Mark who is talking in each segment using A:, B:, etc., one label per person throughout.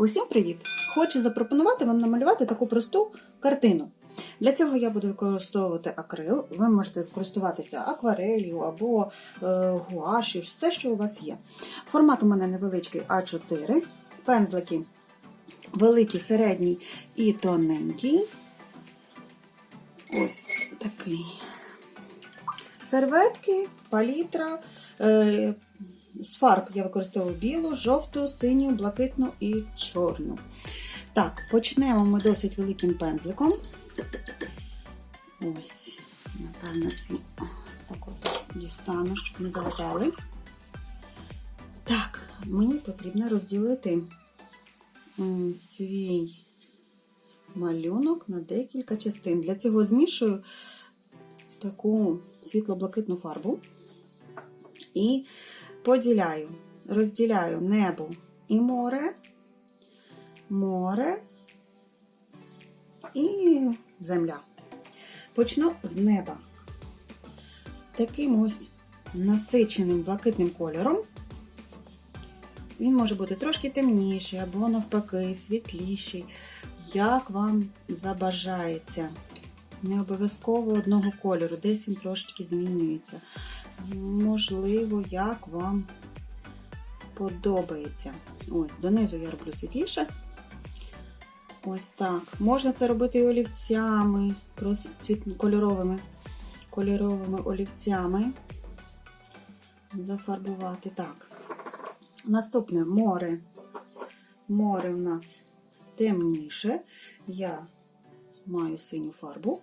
A: Усім привіт! Хочу запропонувати вам намалювати таку просту картину. Для цього я буду використовувати акрил. Ви можете користуватися акварелью або е, гуашю, все, що у вас є. Формат у мене невеличкий А4, пензлики великий, середній і тоненький. Ось такий. Серветки, палітра. З фарб я використовую білу, жовту, синю, блакитну і чорну. Так, почнемо ми досить великим пензликом. Ось, напевно, ці ось дістану, щоб не заважали. Так, мені потрібно розділити свій малюнок на декілька частин. Для цього змішую таку світло-блакитну фарбу і поділяю, розділяю небо і море, море і земля. Почну з неба. Таким ось насиченим блакитним кольором. Він може бути трошки темніший або навпаки світліший, як вам забажається. Не обов'язково одного кольору, десь він трошечки змінюється. Можливо, як вам подобається. Ось, донизу я роблю світліше. Ось так. Можна це робити і олівцями, кольоровими, кольоровими олівцями. Зафарбувати. Так. Наступне море. Море у нас темніше. Я маю синю фарбу.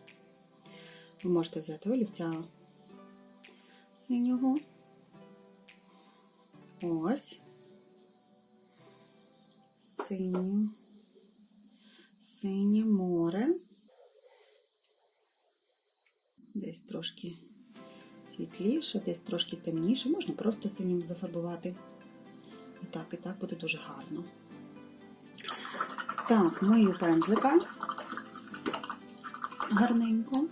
A: Ви можете взяти олівця синього. Ось. Синє. Синє море. Десь трошки світліше, десь трошки темніше. Можна просто синім зафарбувати. І так, і так буде дуже гарно. Так, мию пензлика гарненько.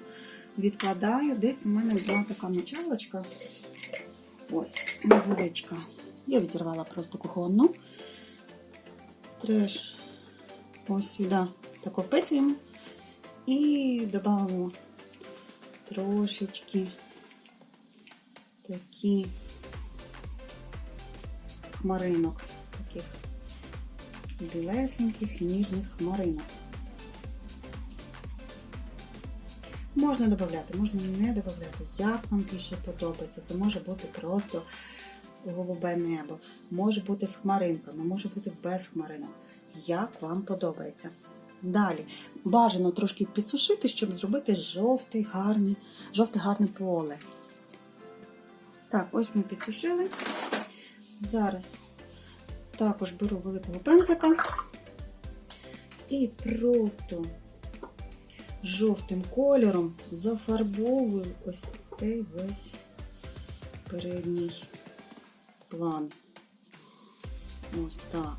A: Відкладаю. Десь у мене була така мочалочка. Ось, невеличка. Я відірвала просто кухонну. Треш ось сюди тако впецюємо і додамо трошечки такі хмаринок, таких білесеньких, ніжних хмаринок. Можна додати, можна не додати, як вам більше подобається. Це може бути просто голубе небо, може бути з хмаринками, може бути без хмаринок. Як вам подобається. Далі бажано трошки підсушити, щоб зробити жовтий гарний, жовте гарне поле. Так, ось ми підсушили. Зараз також беру великого пензлика і просто жовтим кольором зафарбовую ось цей весь передній план. Ось так,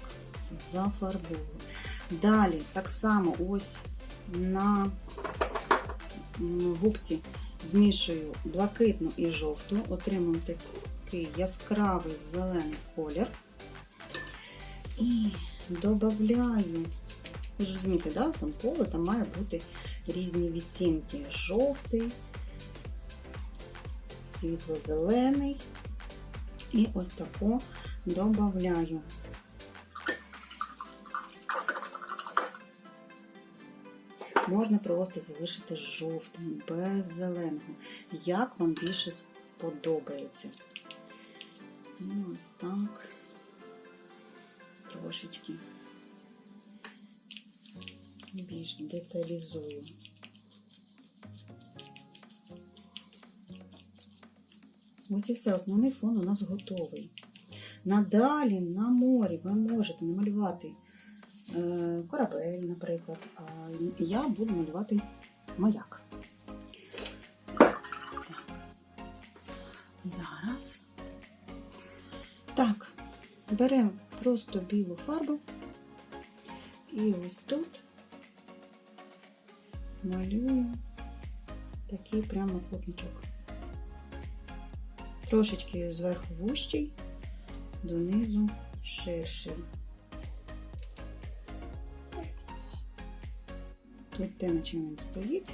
A: зафарбовую. Далі, так само ось на губці змішую блакитну і жовту, отримую такий яскравий зелений колір. І додаю, ви ж розумієте, да, там поле там має бути різні відтінки. Жовтий, світло-зелений. І ось тако додаю. Можна просто залишити жовтим, без зеленого. Як вам більше сподобається. І ось так. Трошечки більш деталізую. Ось і все, основний фон у нас готовий. Надалі на морі ви можете намалювати е, корабель, наприклад, а я буду малювати маяк. Зараз. Так, беремо просто білу фарбу і ось тут малюю такий прямокутничок. Трошечки зверху вущий, донизу ширший. Тут те, на чим він стоїть.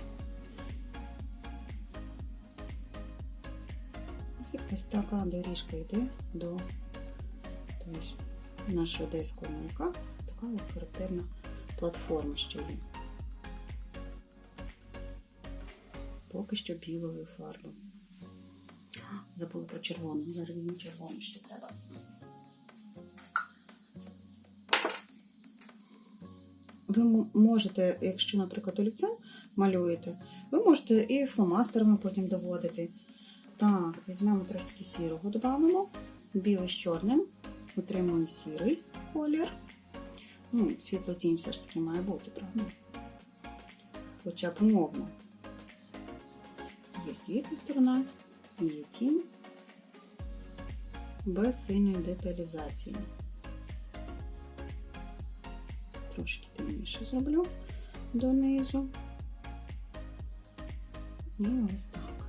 A: І ось така доріжка йде до тобто, нашого одеського маяка. Така от характерна платформа ще є. Поки що білою фарбою. Забула про червону. Зараз візьму червону ще треба. Ви можете, якщо, наприклад, олівцем малюєте, ви можете і фломастерами потім доводити. Так, візьмемо трошки сірого, додамо. Білий з чорним. Отримуємо сірий колір. Ну, світлотінь все ж таки має бути, правда? Хоча б умовно. Є світла сторона, і є тінь без сильної деталізації. Трошки темніше зроблю донизу. І ось так.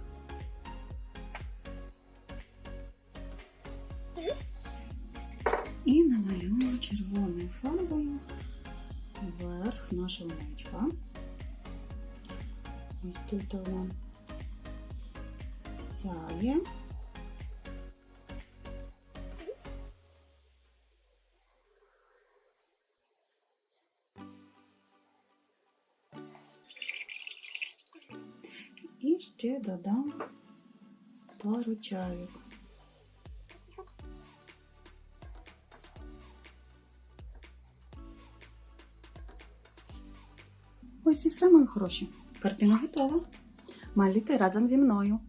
A: І намалюємо червоною фарбою верх нашого маячка. Ось тут вона сяє. І ще додам пару чайок. Ось і все, мої хороші. Картина готова. Малюйте разом зі мною.